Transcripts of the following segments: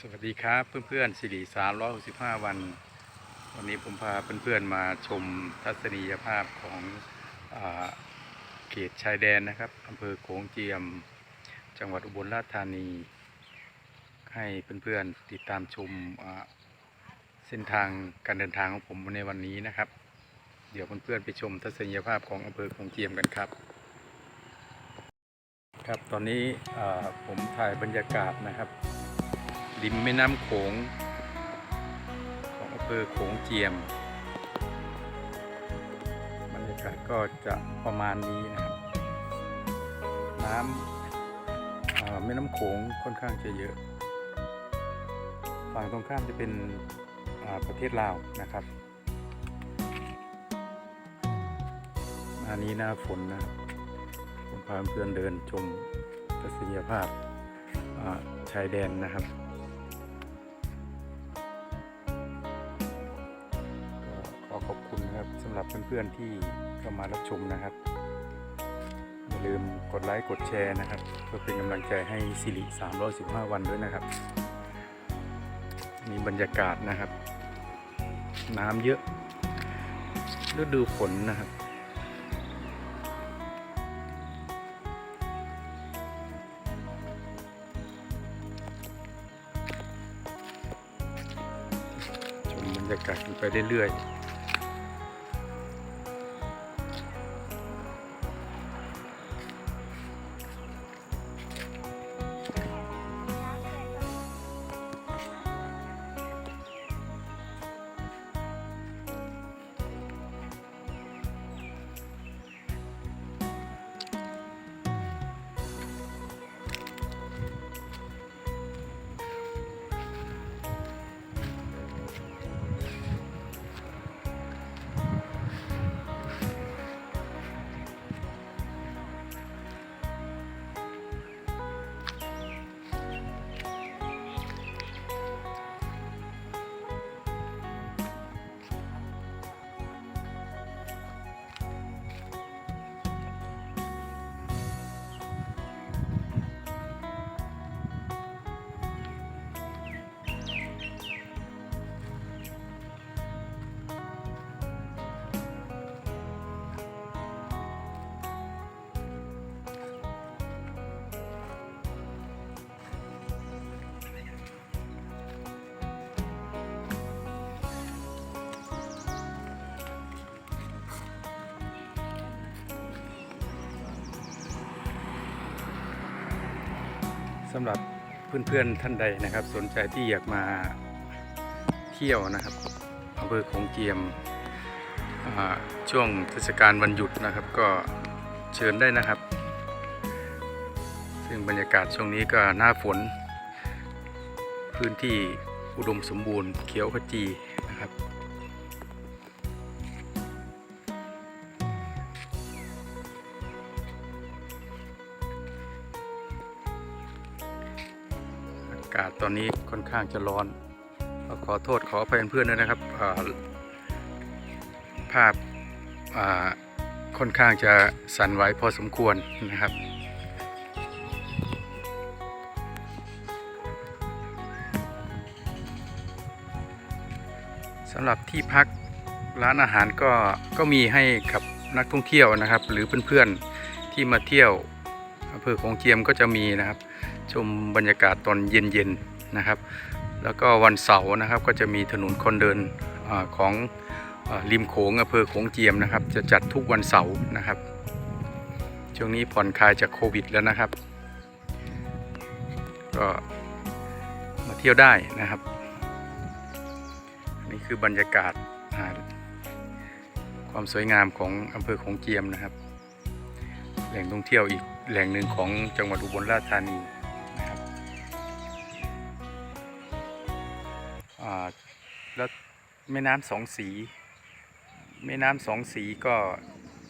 สวัสดีครับเพื่อนๆสิริ365 วัน วันนี้ผมพาเพื่อนๆมาชมทัศนียภาพของอเขตชายแดนนะครับอำเภอโขงเจียม จังหวัดอุบลราชธานี ให้เพื่อนๆติดตามชมเส้นทางการเดินทางของผมในวันนี้นะครับ เดี๋ยวเพื่อนๆไปชมทัศนียภาพของอำเภอโขงเจียมกันครับ ครับตอนนี้ผมถ่ายบรรยากาศนะครับ ริมแม่น้ำโขง ของอำเภอโขงเจียมบรรยากาศก็จะประมาณนี้นะครับ น้ำแม่น้ำโขงค่อนข้างจะเยอะ ฝั่งตรงข้ามจะเป็นอาประเทศลาวนะครับอันนี้หน้าฝนนะครับผมพาเพื่อนเดินชมทัศนียภาพชายแดนนะครับ อขอบคุณนะครับสำหรับเพื่อนๆที่เข้ามารับชมนะครับอย่าลืมกดไลค์กดแชร์นะครับ เพื่อเป็นกำลังใจให้สิริ315 วันด้วยนะครับมีบรรยากาศนะครับ น้ำเยอะฤดูฝนนะครับชมบรรยากาศไปเรื่อยๆ สำหรับเพื่อนๆท่านใดนะครับ สนใจที่อยากมาเที่ยวนะครับอำเภอโขงเจียมช่วงเทศกาลวันหยุดนะครับ ก็เชิญได้นะครับ ซึ่งบรรยากาศช่วงนี้ก็หน้าฝน พื้นที่อุดมสมบูรณ์เขียวขจีนะครับ ตอนนี้ค่อนข้างจะร้อน ขอโทษขออภัยเพื่อนด้วยนะครับาภาพาค่อนข้างจะสั่นไหวพอสมควรนะครับสำหรับที่พักร้านอาหารก็ก็มีให้กับนักท่องเที่ยวนะครับ หรือเพื่อนๆที่มาเที่ยว อำเภอของเจียมก็จะมีนะครับ ชมบรรยากาศตอนเย็นๆนะครับ แล้วก็วันเสาร์นะครับก็จะมีถนนคนเดินอของอริมโขงอำเภอโขงเจียมนะครับ จะจัดทุกวันเสาร์นะครับช่วงนี้ผ่อนคลายจากโควิดแล้วนะครับ ก็มาเที่ยวได้นะครับ นี่คือบรรยากาศความสวยงามของอำเภอโขงเจียมนะครับ แหล่งท่องเที่ยวอีก แหล่งหนึ่งของจังหวัดอุบลราชธานีนะครับแล้วแม่น้ำสองสี แม่น้ำสองสีก็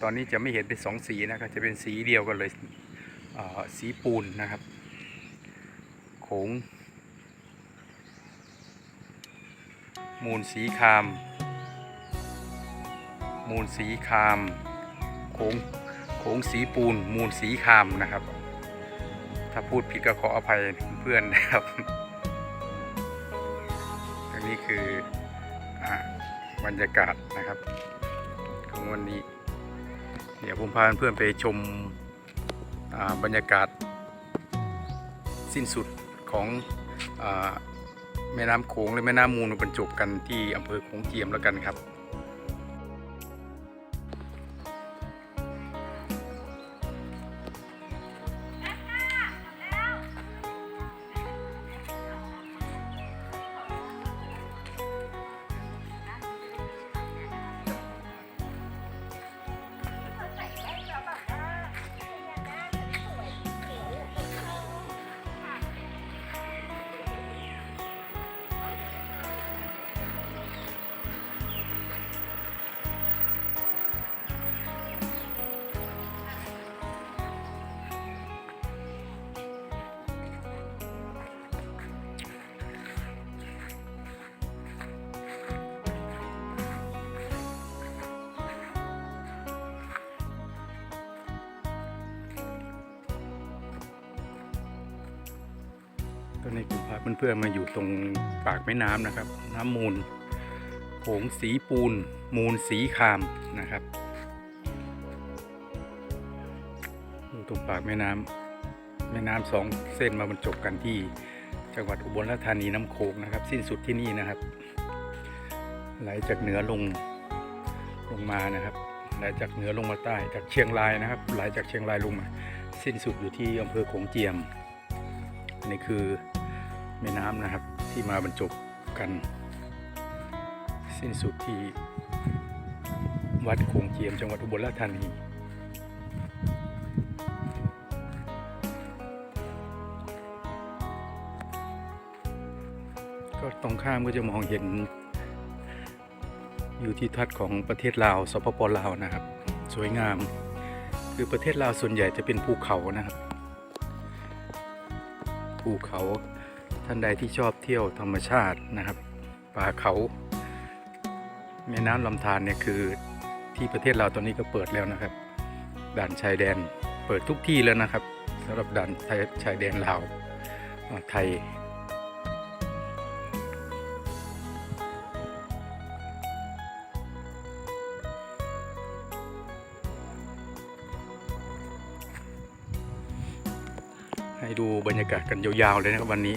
ตอนนี้จะไม่เห็นเป็นสองสีนะครับ จะเป็นสีเดียวกันเลยสีปูนนะครับโขงมูลสีคาม มูลสีคามโขง งสีปูนมูลสีคามนะครับ ถ้าพูดผิดก็ขออภัยเพื่อนนะครับนี่คืออบรรยากาศนะครับของวันนี้ เดี๋ยวผมพาเพื่อนไปชมบรรยากาศสิ้นสุดของอแม่น้ำโขงและแม่น้ำมูลบรรจบกันที่อำเภอโขงเจียมแล้วกันครับ ตอนนี้ผมพาเพื่อนๆมาอยู่ตรงปากแม่น้ำนะครับ น้ำมูลโขงสีปูน มูลสีคามนะครับอยู่ตรงปากแม่น้ำแม่น้ำสองเส้นมาบรรจบกันที่จังหวัดอุบลราชธานีน้ำโขงนะครับ สิ้นสุดที่นี่นะครับ ไหลจากเหนือลงลงมานะครับ ไหลจากเหนือลงมาใต้จากเชียงรายนะครับ ไหลจากเชียงรายลงมา สิ้นสุดอยู่ที่อำเภอโขงเจียมนนี้คือ แม่น้ำนะครับที่มาบรรจบกัน สิ้นสุดที่วัดโขงเจียมจังหวัดอุบลราชธานีก็ตรงข้ามก็จะมองเห็นอยู่ที่ทัศน์ของประเทศลาวสปปลาวนะครับ สวยงาม คือประเทศลาวส่วนใหญ่จะเป็นภูเขานะครับ ภูเขา ท่านใดที่ชอบเที่ยวธรรมชาตินะครับป่าเขาแม่น้ำลำธารเนี่ยคือที่ประเทศเราตอนนี้ก็เปิดแล้วนะครับ ด่านชายแดนเปิดทุกที่แล้วนะครับสำหรับด่านชายชายแดนลาวไทยให้ดูบรรยากาศกันยาวๆเลยนะครับวันนี้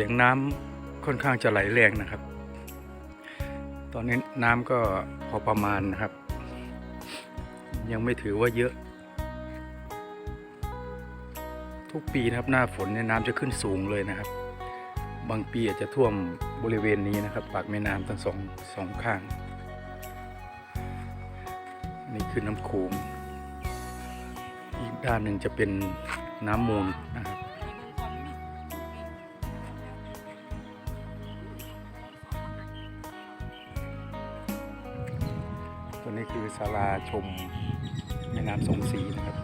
สียงน้ำค่อนข้างจะไหลแรงนะครับ ตอนนี้น้ำก็พอประมาณนะครับ ยังไม่ถือว่าเยอะ ทุกปีนะครับหน้าฝนเนี่ยน้ำจะขึ้นสูงเลยนะครับ บางปีอาจจะท่วมบริเวณนี้นะครับ ปากแม่น้ำทั้งสองสองข้าง นี่คือน้ำโขงอีกด้านหนึ่งจะเป็นน้ำมูลนะครับ นี้คือศาลาชมแม่น้ำสงสีนะครับ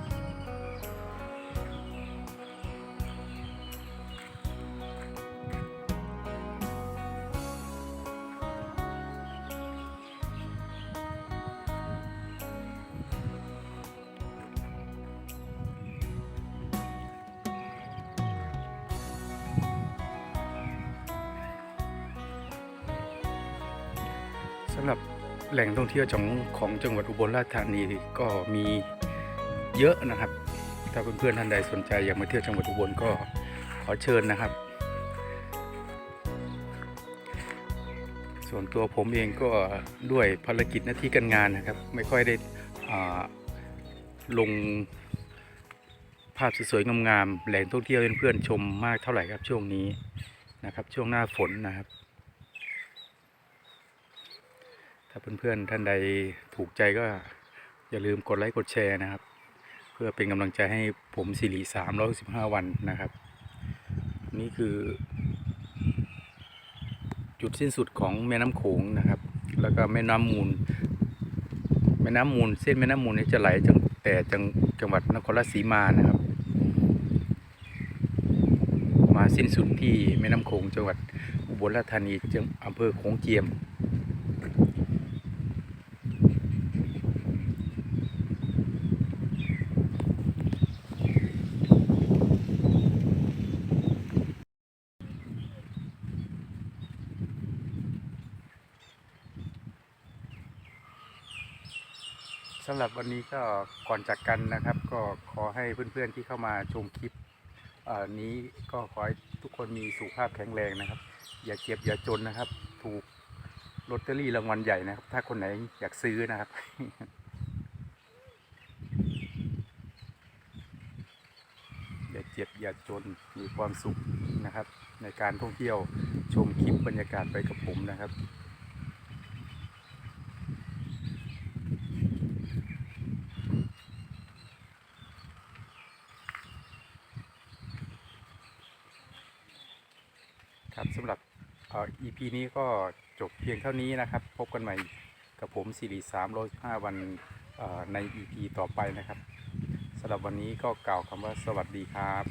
สำหรับ แหล่งท่องเที่ยวของของจังหวัดอุบลราชธานีก็มีเยอะนะครับ ถ้าเพื่อนๆท่านใดสนใจอยากมาเที่ยวจังหวัดอุบลก็ขอเชิญนะครับ ส่วนตัวผมเองก็ด้วยภารกิจหน้าที่การงานนะครับ ไม่ค่อยได้ลงภาพสวยๆงามๆแหล่งท่องเที่ยวเพื่อนๆชมมากเท่าไหร่ครับช่วงนี้นะครับ ช่วงหน้าฝนนะครับ ถ้าเพื่อนๆท่านใดถูกใจก็อย่าลืมกดไลค์กดแชร์นะครับ เพื่อเป็นกำลังใจให้ผมสิริสามร้อยสิบห้าวันนะครับ นี่คือ จุดสิ้นสุดของแม่น้ำโขงนะครับ แล้วก็แม่น้ำมูล แม่น้ำมูล เส้นแม่น้ำมูลนี้จะไหลจังแต่จังจังหวัดนครราชสีมานะครับ มาสิ้นสุดที่แม่น้ำโขงจังหวัดอุบลราชธานีจังอำเภอโขงเจียม สำหรับวันนี้ก็ก่อนจากกันนะครับ ก็ขอให้เพื่อนๆที่เข้ามาชมคลิปนี้ก็ขอให้ทุกคนมีสุขภาพแข็งแรงนะครับ อย่าเจ็บอย่าจนนะครับ ถูกลอตเตอรี่รางวัลใหญ่นะครับ ถ้าคนไหนอยากซื้อนะครับอย่าเจ็บอย่าจนมีความสุขนะครับ ในการท่องเที่ยวชมคลิปบรรยากาศไปกับผมนะครับสำหรับเอ่อ EP นี้ก็จบเพียงเท่านี้นะครับ พบกันใหม่กับผมสิริสามร้อยห้าวันเอ่อใน EP ต่อไปนะครับสำหรับวันนี้ก็กล่าวคำว่าสวัสดีครับ